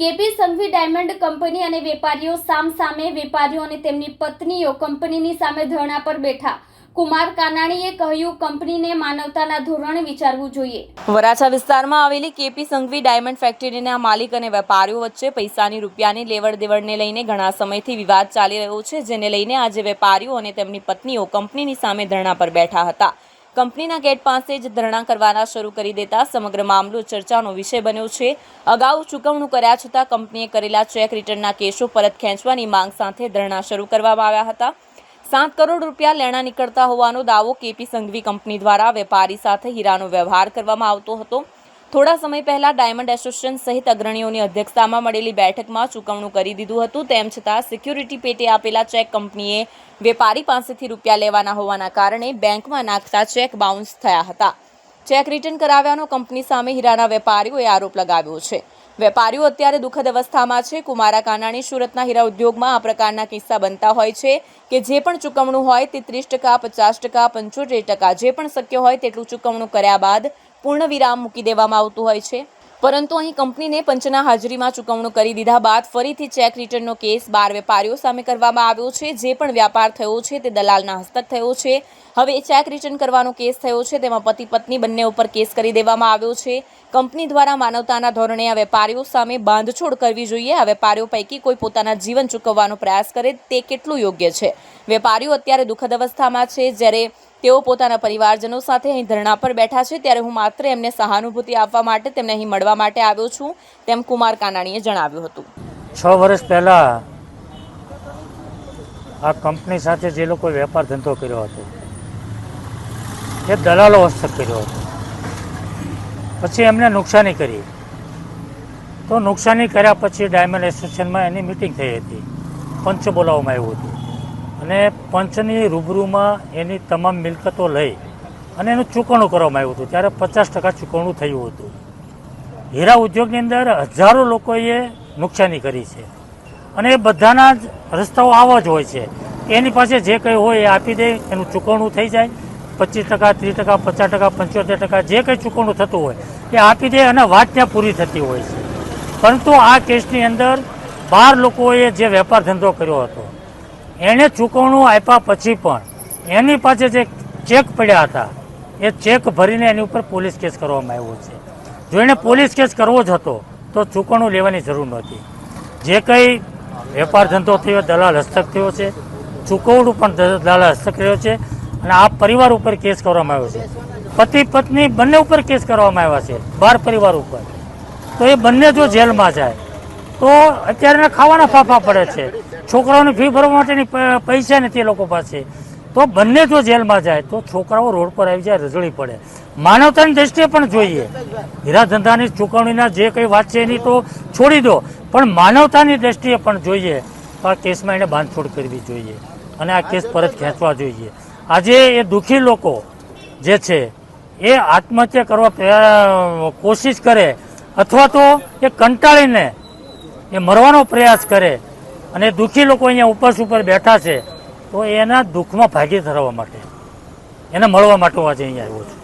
KP Sanghvi diamond company અને વેપારીઓ સામ સામે વેપારીઓ અને તેમની પત્નીઓ કંપનીની સામે ધરણા પર બેઠા. કુમાર કાનાણીએ કહ્યું, કંપનીને માનવતાના ધોરણે વિચારવું જોઈએ. વરાછા વિસ્તારમાં આવેલી કેપી સંઘવી ડાયમંડ ફેક્ટરીના માલિક અને વેપારીઓ વચ્ચે પૈસાની રૂપિયાની લેવડ દેવડને લઈને ઘણા સમયથી વિવાદ ચાલી રહ્યો છે, જેને લઈને આજે વેપારીઓ અને તેમની પત્નીઓ કંપનીની સામે ધરણા પર બેઠા હતા. કંપનીના ગેટ પાસે જ ધરણા કરવાના શરૂ કરી દેતા સમગ્ર મામલો ચર્ચાનો વિષય બન્યો છે. અગાઉ ચૂકવણું કર્યા છતાં કંપનીએ કરેલા ચેક રિટર્નના કેસો પરત ખેંચવાની માંગ સાથે ધરણા શરૂ કરવામાં આવ્યા હતા. સાત કરોડ રૂપિયા લેણા નીકળતા હોવાનો દાવો કેપી સંઘવી કંપની દ્વારા વેપારી સાથે હીરાનો વ્યવહાર કરવામાં આવતો હતો. થોડા સમય પહેલા ડાયમંડ એસોસિએશન સહિત અગ્રણીઓની અધ્યક્ષતામાં મળેલી બેઠકમાં ચૂકવણું કરી દીધું હતું. તેમ છતાં સિક્યુરિટી પેટે આપેલા ચેક કંપનીએ વેપારી પાસેથી રૂપિયા લેવાના હોવાના કારણે બેંકમાં નાખતા ચેક બાઉન્સ થયા હતા. ચેક રિટર્ન કરાવ્યાનો કંપની સામે હીરાના વેપારીઓએ આરોપ લગાવ્યો છે. વેપારીઓ અત્યારે દુઃખદ અવસ્થામાં છે. કુમારા કાનાણી સુરતના હીરા ઉદ્યોગમાં આ પ્રકારના કિસ્સા બનતા હોય છે કે જે પણ ચૂકવણું હોય તે ત્રીસ ટકા, પચાસ ટકા, પંચોતેર ટકા, જે પણ શક્ય હોય તેટલું ચૂકવણું કર્યા બાદ પૂર્ણ વિરામ મૂકી દેવામાં આવતું હોય છે. પરંતુ અહીં કંપનીને પંચના હાજરીમાં ચૂકવણું કરી દીધા બાદ ફરીથી ચેક રિટર્નનો કેસ બાર વેપારીઓ સામે કરવામાં આવ્યો છે. જે પણ વ્યાપાર થયો છે તે દલાલના હસ્તક થયો છે. હવે ચેક રિટર્ન કરવાનો કેસ થયો છે તેમાં પતિ પત્ની બંને ઉપર કેસ કરી દેવામાં આવ્યો છે. કંપની દ્વારા માનવતાના ધોરણે આ વેપારીઓ સામે બાંધછોડ કરવી જોઈએ. આ વેપારીઓ પૈકી કોઈ પોતાના જીવન ચૂકવવાનો પ્રયાસ કરે તે કેટલું યોગ્ય છે? વેપારીઓ અત્યારે દુઃખદ અવસ્થામાં છે. જ્યારે તેઓ પોતાના પરિવારજનો સાથે અહીં ધરણા પર બેઠા છે. ત્યારે હું માત્ર એમને સહાનુભૂતિ આપવા માટે તેમને અહીં મળવા માટે આવ્યો છું, તેમ કુમાર કાનાણીએ જણાવ્યું હતું. છ વર્ષ પહેલાં આ કંપની સાથે જે લોકોએ વેપાર ધંધો કર્યો હતો, એ દલાલો હસ્તક કર્યો હતો. પછી એમને નુકસાની કરી. તો નુકસાની કર્યા પછી ડાયમંડ એસોસિએશનમાં એની મિટિંગ થઈ હતી, પંચ બોલાવવામાં આવ્યું હતું. અને પંચની રૂબરૂમાં એની તમામ મિલકતો લઈ અને એનું ચૂકવણું કરવામાં આવ્યું હતું. ત્યારે પચાસ ટકા ચૂકવણું થયું હતું. હીરા ઉદ્યોગની અંદર હજારો લોકોએ નુકસાની કરી છે. અને એ બધાના જ રસ્તાઓ આવા જ હોય છે. એની પાસે જે કંઈ હોય એ આપી દે, એનું ચૂકવણું થઈ જાય. પચીસ ટકા, ત્રીસ ટકા, પચાસ ટકા, પંચોતેર ટકા જે કંઈ ચૂકવણું થતું હોય એ આપી દે અને વાત ત્યાં પૂરી થતી હોય છે. પરંતુ આ કેસની અંદર બાર લોકોએ જે વેપાર ધંધો કર્યો હતો એણે ચૂકવણું આપ્યા પછી પણ એની પાસે જે ચેક પડ્યા હતા, એ ચેક ભરીને એની ઉપર પોલીસ કેસ કરવામાં આવ્યો છે. જો એણે પોલીસ કેસ કરવો જ હતો, તો ચૂકવણું લેવાની જરૂર નહોતી. જે કંઈ વેપાર ધંધો થયો, દલાલ હસ્તક થયો છે, ચૂકવણું પણ દલાલ હસ્તક રહ્યો છે અને આ પરિવાર ઉપર કેસ કરવામાં આવ્યો છે. પતિ, પત્ની બંને ઉપર કેસ કરવામાં આવ્યા છે, બાર પરિવાર ઉપર. તો એ બંને જો જેલમાં જાય તો અત્યારે ખાવાના ફાફા પડે છે. છોકરાઓની ફી ભરવા માટેની પૈસા નથી લોકો પાસે. તો બંને જો જેલમાં જાય, તો છોકરાઓ રોડ પર આવી જાય રજળી પડે. માનવતાની દ્રષ્ટિએ પણ જોઈએ. હીરા ધંધાની ચૂકવણીના જે કંઈ વાત છે એની તો છોડી દો. પણ માનવતાની દ્રષ્ટિએ પણ જોઈએ, તો આ કેસમાં એને બાંધછોડ કરવી જોઈએ. અને આ કેસ પરત ખેંચવા જોઈએ. આજે એ દુઃખી લોકો જે છે, એ આત્મહત્યા કરવા કોશિશ કરે, અથવા તો એ કંટાળીને એ મરવાનો પ્રયાસ કરે અને દુઃખી લોકો અહીંયા ઉપર ઉપર બેઠા છે, તો એના દુઃખમાં ભાગી ધરવા માટે, એને મળવા માટે આજે અહીંયા આવ્યો છું.